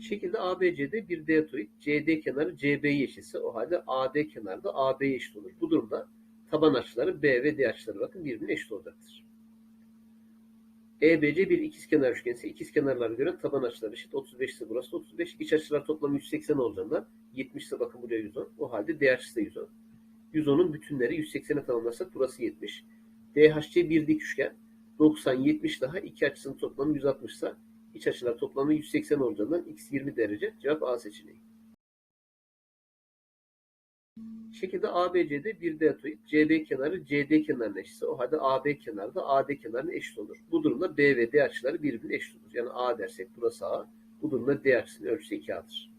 Şekilde ABC'de bir deltoid CD kenarı CB'ye eşitse o halde AD kenarı da AB'ye eşit olur. Bu durumda taban açıları B ve D açıları bakın birbirine eşit olacaktır. EBC bir ikizkenar üçgen ise ikizkenarlara göre taban açıları eşit. 35 ise burası da 35. İç açılar toplamı 180 olacağından 70 ise bakın buraya 110. O halde D açısı da 110. 110'un bütünleri 180'e tamamlarsak burası 70. DHC bir dik üçgen. 90, 70 daha iki açısının toplamı 160 ise iç açılar toplamı 180 olacağından x 20 derece. Cevap A seçeneği. Şekilde ABC'de bir deltoid CB kenarı CD kenarına eşitse o halde AB kenarı da AD kenarına eşit olur. Bu durumda B ve D açıları birbirine eşit olur. Yani A dersek burası A. Bu durumda D açısının ölçüsü 2A'dır.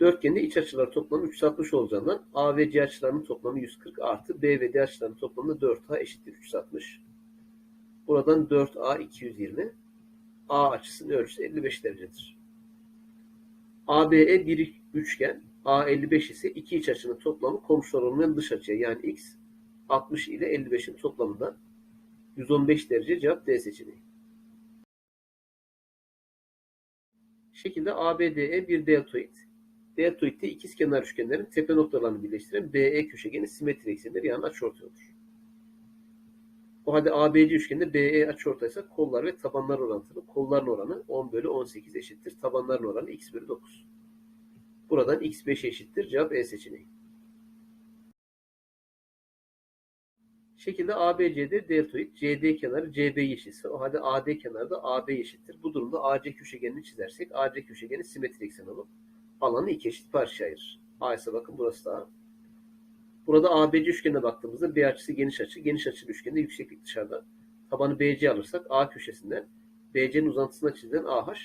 Dörtgende iç açılar toplamı 360 olacağından A ve C açılarının toplamı 140 artı B ve D açılarının toplamı 4A eşittir 360. Buradan 4A 220. A açısının ölçüsü 55 derecedir. ABE bir üçgen. A55 ise iki iç açının toplamı komşular olmayan dış açıya yani x 60 ile 55'in toplamından 115 derece cevap D seçeneği. Şekilde ABDE bir deltoid. Deltoidde ikizkenar üçgenlerin tepe noktalarını birleştiren BE köşegeni simetri eksendir yani açıortay olur. O halde ABC üçgeninde BE açıortaysa kollar ve tabanlar orantılı. Kolların oranı 10 bölü 18 eşittir. Tabanların oranı x bölü 9. Buradan x5 eşittir. Cevap E seçeneği. Şekilde ABC'de deltoid CD kenarı CB eşitse o halde AD kenarı da AB eşittir. Bu durumda AC köşegenini çizersek AC köşegeni simetri eksen olup alanı iki eşit parçaya ayırır. A ise bakın burası da. Burada ABC üçgenine baktığımızda B açısı geniş açı. Geniş açılı üçgende yükseklik dışarıda. Tabanı BC alırsak A köşesinden BC'nin uzantısına çizilen AH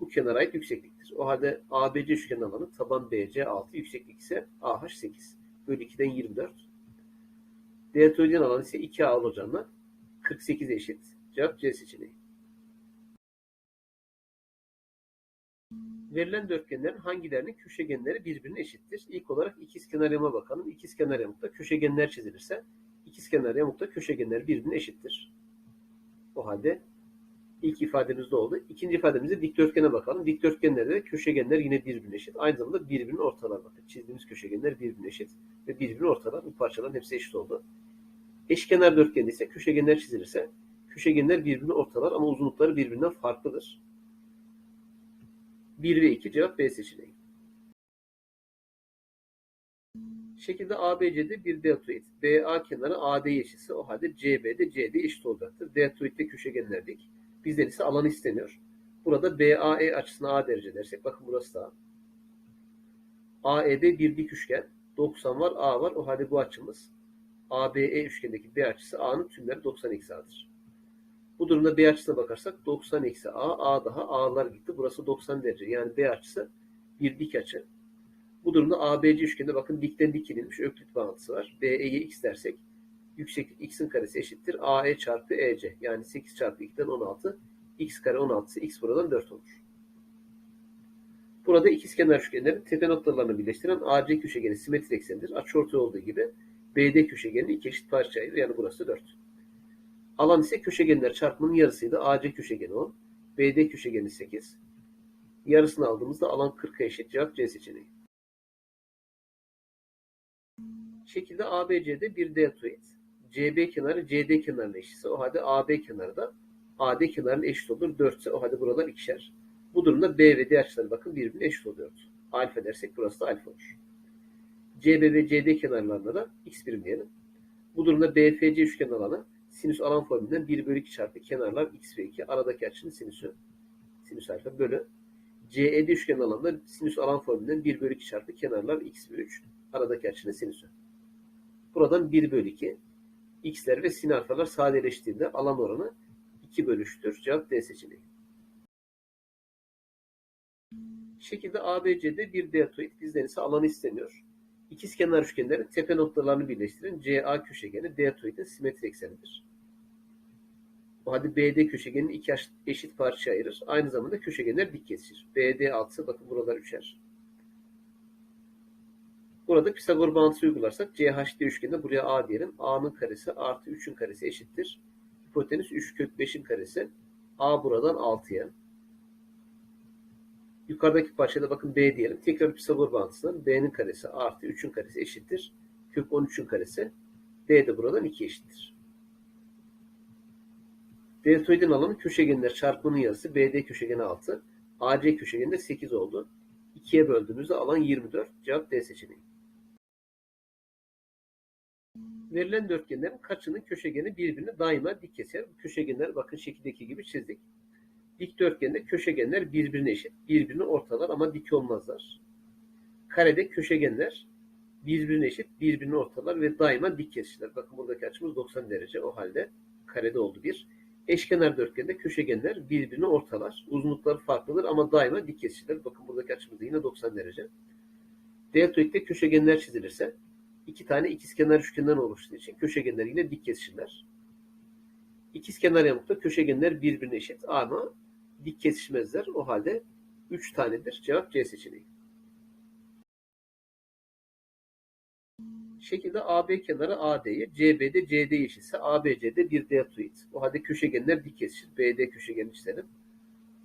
bu kenara ait yüksekliktir. O halde ABC üçgen alanı taban BC 6, yükseklik ise AH 8. Bölü 2'den 24. Deltoidin alanı ise 2A olacağından 48 eşit. Cevap C seçeneği. Verilen dörtgenlerin hangilerinin köşegenleri birbirine eşittir? İlk olarak ikizkenar yamuğa bakalım. İkizkenar yamukta köşegenler çizilirse ikizkenar yamukta köşegenler birbirine eşittir. O halde İlk ifademiz ne oldu? İkinci ifademizde dikdörtgene bakalım. Dikdörtgenlerde de köşegenler yine birbirine eşit. Aynı zamanda birbirinin ortalar bakın. Çizdiğimiz köşegenler birbirine eşit. Ve birbirinin ortalar. Bu parçaların hepsi eşit oldu. Eşkenar dörtgende ise köşegenler çizilirse köşegenler birbirine ortalar ama uzunlukları birbirinden farklıdır. 1 ve 2 cevap B seçeneği. Şekilde ABC'de bir deltoid. BA kenarı AD eşitse o halde CB'de CD eşit olacaktır. Deltoid'de köşegenler dik. Bizden ise alanı isteniyor. Burada BAE açısına A derece dersek bakın burası da AEB bir dik üçgen. 90 var, A var. O halde bu açımız ABE üçgendeki B açısı A'nın tümleri 90 eksi A'dır. Bu durumda B açısına bakarsak 90 eksi A, A daha A'lar gitti. Burası 90 derece. Yani B açısı bir dik açı. Bu durumda ABC üçgeninde bakın dikten dik inilmiş öklit bağıntısı var. BE'ye x dersek yükseklik x'in karesi eşittir. AE çarpı EC. Yani 8 çarpı 2'den 16. x kare 16 ise x buradan 4 olur. Burada ikizkenar üçgenlerin tepe noktalarını birleştiren AC köşegeni simetri eksenidir. Açıortay olduğu gibi BD köşegenini iki eşit parçaya ayırır. Yani burası 4. Alan ise köşegenler çarpımının yarısıydı. AC köşegeni 10. BD köşegeni 8. Yarısını aldığımızda alan 40'a eşit. Cevap C seçeneği. Şekilde ABC'de bir deltoid. CB kenarı CD kenarına eşitse o halde AB kenarı da AD kenarına eşit olur. 4 ise o halde buralar ikişer. Bu durumda B ve D açıları bakın birbirine eşit oluyor. Alfa dersek burası da alfa olur. CB ve CD kenarlarında da x birim diyelim. Bu durumda BFC üçgen alanı sinüs alan formülünden 1 bölü 2 çarpı kenarlar x ve 2 aradaki açının sinüsü sinüs alfa bölü CED üçgen alanında sinüs alan formülünden 1 bölü 2 çarpı kenarlar x ve 3 aradaki açının sinüsü. Buradan 1 bölü 2 x'ler ve sin alfalar sadeleştiğinde alan oranı 2 bölü 3'tür. Cevap D seçeneği. Şekilde ABC'de bir deltoid bizden ise alanı isteniyor. İkizkenar üçgenlerin tepe noktalarını birleştirin. CA köşegeni deltoidin simetri eksenidir. O halde BD köşegenini iki eşit parçaya ayırır. Aynı zamanda köşegenler dik kesişir. BD 6 bakın buralar üçer. Burada Pisagor bağıntısı uygularsak CHD üçgeninde buraya A diyelim. A'nın karesi artı 3'ün karesi eşittir. Hipotenüs 3 kök 5'in karesi. A buradan 6'ya. Yukarıdaki parçada bakın B diyelim. Tekrar Pisagor bağıntısından B'nin karesi artı 3'ün karesi eşittir. Kök 13'ün karesi. D de buradan 2 eşittir. Deltoidin alanı köşegenler çarpımının yarısı BD köşegeni 6. AC köşegeni de 8 oldu. 2'ye böldüğümüzde alan 24. Cevap D seçeneği. Verilen dörtgenlerin kaçının köşegeni birbirine daima dik keser. Köşegenler bakın şekildeki gibi çizdik. Dikdörtgende köşegenler birbirine eşit, birbirini ortalar ama dik olmazlar. Karede köşegenler birbirine eşit, birbirini ortalar ve daima dik kesişler. Bakın buradaki açımız 90 derece. O halde karede oldu bir. Eşkenar dörtgende köşegenler birbirini ortalar. Uzunlukları farklıdır ama daima dik kesişler. Bakın buradaki açımız da yine 90 derece. Deltoidde köşegenler çizilirse iki tane ikizkenar üçgenden oluştuğu için köşegenler yine dik kesişirler. İkizkenar yamukta köşegenler birbirine eşit ama dik kesişmezler. O halde 3 tanedir. Cevap C seçeneği. Şekilde AB kenarı AD'ye, CB'de CD eşitse ABC'de bir deltoid. O halde köşegenler dik kesişir. BD köşegeni çizelim.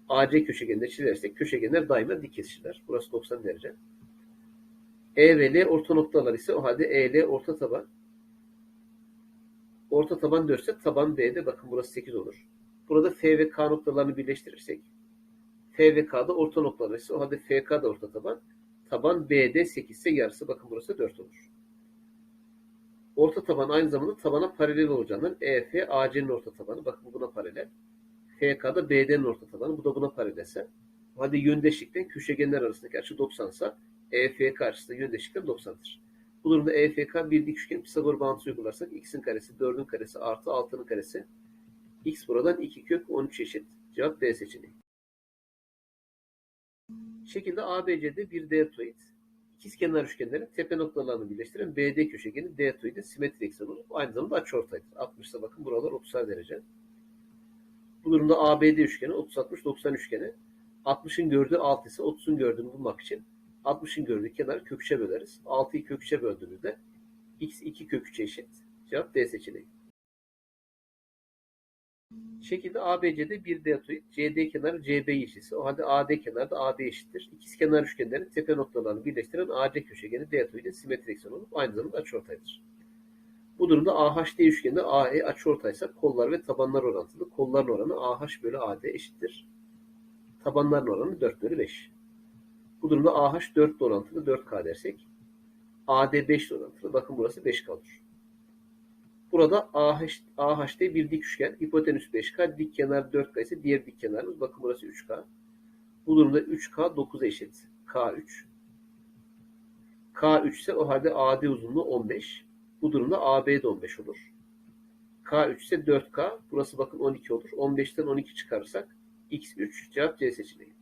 AC köşegenini çizersek köşegenler daima dik kesişirler. Burası 90 derece. E ve L orta noktalar ise o halde EL orta taban. Orta taban 4 ise taban B'de bakın burası 8 olur. Burada F ve K noktalarını birleştirirsek F ve K'da orta noktalar ise o halde FK da orta taban. Taban BD 8 ise yarısı bakın burası 4 olur. Orta taban aynı zamanda tabana paralel olacağından EF AC'nin orta tabanı. Bakın bu buna paralel. FK da BD'nin orta tabanı. Bu da buna paralelse. O halde yöndeşlikten köşegenler arasındaki açı 90 ise EFK açısında yöndeşlikten 90'dır. Bu durumda EFK bir dik üçgen Pisagor bağıntısı uygularsak x'in karesi 4'ün karesi artı 6'nın karesi x buradan 2 kök 13 eşit. Cevap D seçeneği. Şekilde ABC'de bir deltoid ikizkenar üçgenlerin tepe noktalarını birleştiren BD köşegeni deltoidin simetri ekseni olup aynı zamanda açıortaydır. 60 ise bakın buralar 30 derece. Bu durumda ABD üçgeni 30-60-90 üçgeni 60'ın gördüğü 6 ise 30'un gördüğünü bulmak için 60'ın gördüğü kenarı kök 3'e böleriz. 6'yı kök 3'e böldüğümüzde x 2 kök 3'e eşit. Cevap D seçeneği. Şekilde ABC'de bir deltoid, CD kenarı CB eşitse o halde AD kenarı da AD eşittir. İkizkenar üçgenlerin tepe noktalarını birleştiren AC köşegeni deltoidin simetri ekseni olup aynı zamanda açıortaydır. Bu durumda AHD üçgeninde AE açıortaysa kollar ve tabanlar orantılı. Kolların oranı AH bölü AD eşittir. Tabanların oranı 4 bölü 5. Bu durumda AH 4 orantılı 4K dersek AD 5 orantılı. Bakın burası 5K olur. Burada AH, AHD bir dik üçgen. Hipotenüs 5K. Dik kenar 4K ise diğer dik kenarımız. Bakın burası 3K. Bu durumda 3K 9 eşit. K3. K3 ise o halde AD uzunluğu 15. Bu durumda AB de 15 olur. K3 ise 4K. Burası bakın 12 olur. 15'ten 12 çıkarırsak X3 cevap C seçeneği.